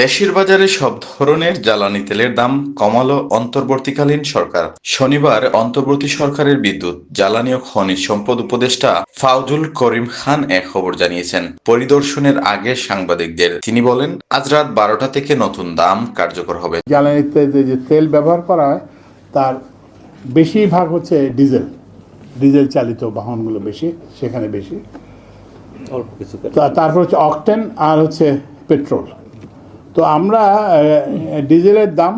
দেশের বাজারে সব ধরনের জ্বালানি তেলের দাম কমালো অন্তর্বর্তীকালীন সরকার। শনিবার অন্তর্বর্তী সরকারের বিদ্যুৎ জ্বালানি ও খনিজ সম্পদ উপদেষ্টা ফাউজুল করিম খান এক খবর জানিয়েছেন। পরিদর্শনের আগে সাংবাদিকদের তিনি বলেন আজ রাত বারোটা থেকে নতুন দাম কার্যকর হবে। জ্বালানিতে যে যে তেল ব্যবহার করা হয় তার বেশিরভাগ হচ্ছে ডিজেল। ডিজেল চালিত বাহনগুলো বেশি সেখানে বেশি। অল্প কিছু তারপর হচ্ছে অকটেন আর হচ্ছে পেট্রোল। তো আমরা ডিজেলের দাম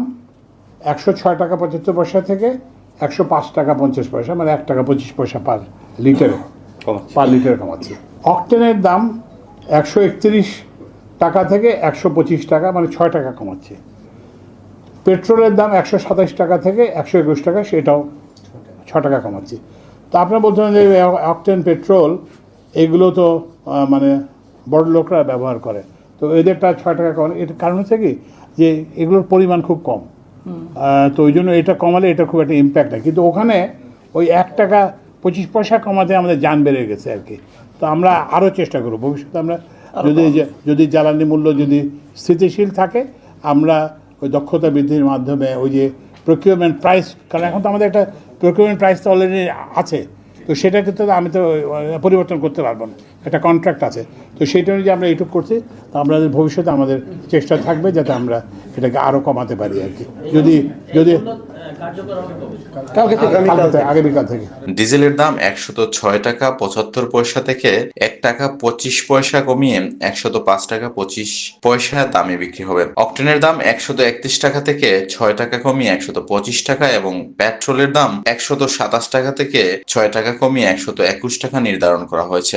একশো ছয় টাকা পঁচাত্তর পয়সা থেকে একশো পাঁচ টাকা পঞ্চাশ পয়সা মানে এক টাকা পঁচিশ পয়সা পার লিটারে পার লিটারে কমাচ্ছি। অক্টেনের দাম একশো একত্রিশ টাকা থেকে একশো পঁচিশ টাকা মানে ছয় টাকা কমাচ্ছে। পেট্রোলের দাম একশো সাতাশ টাকা থেকে একশো একুশ টাকা সেটাও ছ টাকা কমাচ্ছি। তো আপনারা বলছেন যে অকটেন পেট্রোল এগুলো তো মানে বড় লোকরা ব্যবহার করে। তো এদেরটা ছয় টাকা কমানো। এর কারণ হচ্ছে কি? যে এগুলোর পরিমাণ খুব কম। তো ওই জন্য এটা কমালে এটা খুব একটা ইম্প্যাক্ট হয় কিন্তু ওখানে ওই এক টাকা পঁচিশ পয়সা কমাতে আমাদের যান বেড়ে গেছে আর কি। তো আমরা আরও চেষ্টা করব। ভবিষ্যতে আমরা যদি যদি জ্বালানি মূল্য যদি স্থিতিশীল থাকে আমরা ওই দক্ষতা বৃদ্ধির মাধ্যমে ওই যে প্রকিউরমেন্ট প্রাইস কারণ এখন তো আমাদের একটা প্রকিউরমেন্ট প্রাইস তো অলরেডি আছে। তো সেটা ক্ষেত্রে আমি তো পরিবর্তন করতে পারব না। একটা কন্ট্রাক্ট আছে। তো সেইটা অনুযায়ী আমরা এইটুকু করছি। তো আমাদের ভবিষ্যতে আমাদের চেষ্টা থাকবে যাতে আমরা এটাকে আরও কমাতে পারি আর কি। যদি যদি কালকে থেকে, আগামীকাল থেকে। ডিজেলের দাম একশত ছয় টাকা পঁচাত্তর পয়সা থেকে এক টাকা পঁচিশ পয়সা কমিয়ে একশত পাঁচ টাকা পঁচিশ পয়সা দামে বিক্রি হবে। অকটেনের দাম একশত একত্রিশ টাকা থেকে ছয় টাকা কমিয়ে একশত পঁচিশ টাকা এবং পেট্রোলের দাম একশত সাতাশ টাকা থেকে ছয় টাকা কমিয়ে একশত একুশ টাকা নির্ধারণ করা হয়েছে।